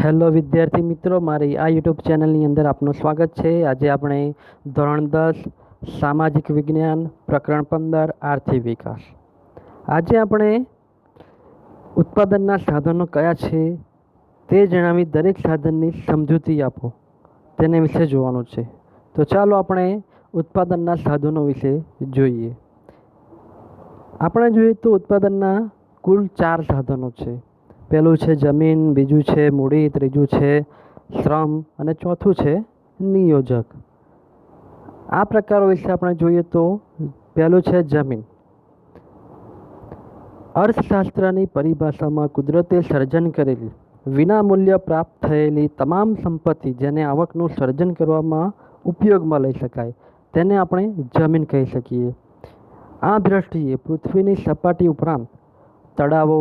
Hello વિદ્યાર્થી મિત્રો, મારી આ યુટ્યુબ ચેનલની અંદર આપનું સ્વાગત છે. આજે આપણે ધોરણ દસ, સામાજિક વિજ્ઞાન, પ્રકરણ પંદર, આર્થિક વિકાસ. આજે આપણે ઉત્પાદનના સાધનો કયા છે તે જણાવી દરેક સાધનની સમજૂતી આપો. તેને વિશે જોવાનું છે. તો ચાલો આપણે ઉત્પાદનના સાધનો વિશે જોઈએ. આપણે જોઈએ તો ઉત્પાદનના કુલ ચાર સાધનો છે. પહેલું છે જમીન, બીજું છે મૂડી, ત્રીજું છે શ્રમ અને ચોથું છે નિયોજક. આ પ્રકારો વિશે આપણે જોઈએ તો પહેલું છે જમીન. અર્થશાસ્ત્રની પરિભાષામાં કુદરતે સર્જન કરેલી, વિનામૂલ્ય પ્રાપ્ત થયેલી તમામ સંપત્તિ જેને આવકનું સર્જન કરવામાં ઉપયોગમાં લઈ શકાય, તેને આપણે જમીન કહી શકીએ. આ દ્રષ્ટિએ પૃથ્વીની સપાટી ઉપરાંત તળાવો,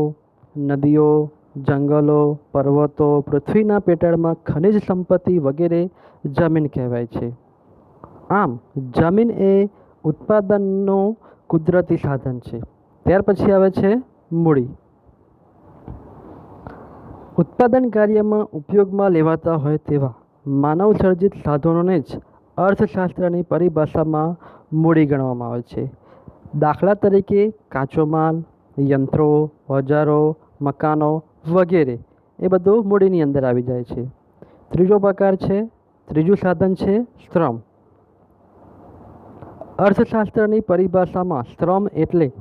નદીઓ જંગલો, પર્વતો, પૃથ્વીના પેટાળમાં ખનિજ સંપત્તિ વગેરે જમીન કહેવાય છે. આમ, જમીન એ ઉત્પાદનનું કુદરતી સાધન છે. ત્યાર પછી આવે છે મૂડી. ઉત્પાદન કાર્યમાં ઉપયોગમાં લેવાતા હોય તેવા માનવ સર્જિત સાધનોને જ અર્થશાસ્ત્રની પરિભાષામાં મૂડી ગણવામાં આવે છે. દાખલા તરીકે કાચો માલ, યંત્રો ઓજારો મકાનો વગેરે, એ બધું મૂડીની અંદર આવી જાય છે. ત્રીજો પ્રકાર છે, ત્રીજું સાધન છે, શ્રમ. અર્થશાસ્ત્રની પરિભાષામાં શ્રમ એટલે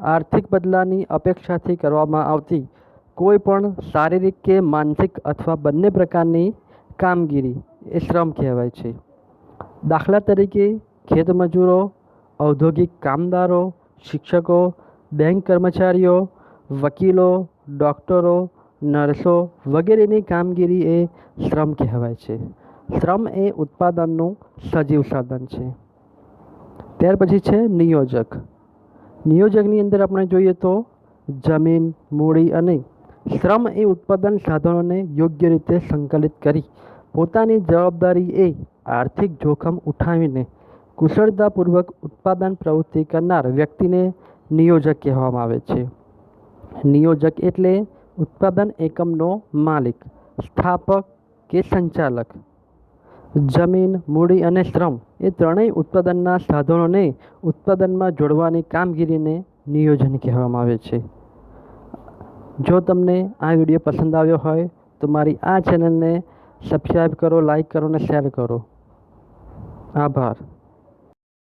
આર્થિક બદલાની અપેક્ષાથી કરવામાં આવતી કોઈ પણ શારીરિક કે માનસિક અથવા બંને પ્રકારની કામગીરી, એ શ્રમ કહેવાય છે. દાખલા તરીકે ખેતમજૂરો ઔદ્યોગિક કામદારો, શિક્ષકો, બેંક કર્મચારીઓ, વકીલો ડૉક્ટરો, નર્સો વગેરેની કામગીરી એ શ્રમ કહેવાય છે. શ્રમ એ ઉત્પાદનનું સજીવ સાધન છે. ત્યાર પછી છે નિયોજક. નિયોજકની અંદર આપણે જોઈએ તો જમીન, મૂડી અને શ્રમ એ ઉત્પાદન સાધનોને યોગ્ય રીતે સંકલિત કરી પોતાની જવાબદારી એ આર્થિક જોખમ ઉઠાવીને કુશળતાપૂર્વક ઉત્પાદન પ્રવૃત્તિ કરનાર વ્યક્તિને નિયોજક કહેવામાં આવે છે. નિયોજક એટલે ઉત્પાદન એકમનો માલિક, સ્થાપક કે સંચાલક. જમીન, મૂડી અને શ્રમ એ ત્રણેય ઉત્પાદનના સાધનોને ઉત્પાદનમાં જોડવાની કામગીરીને નિયોજન કહેવામાં આવે છે. જો તમને આ વીડિયો પસંદ આવ્યો હોય, તો મારી આ ચેનલને સબસ્ક્રાઈબ કરો લાઈક કરો અને શેર કરો. આભાર.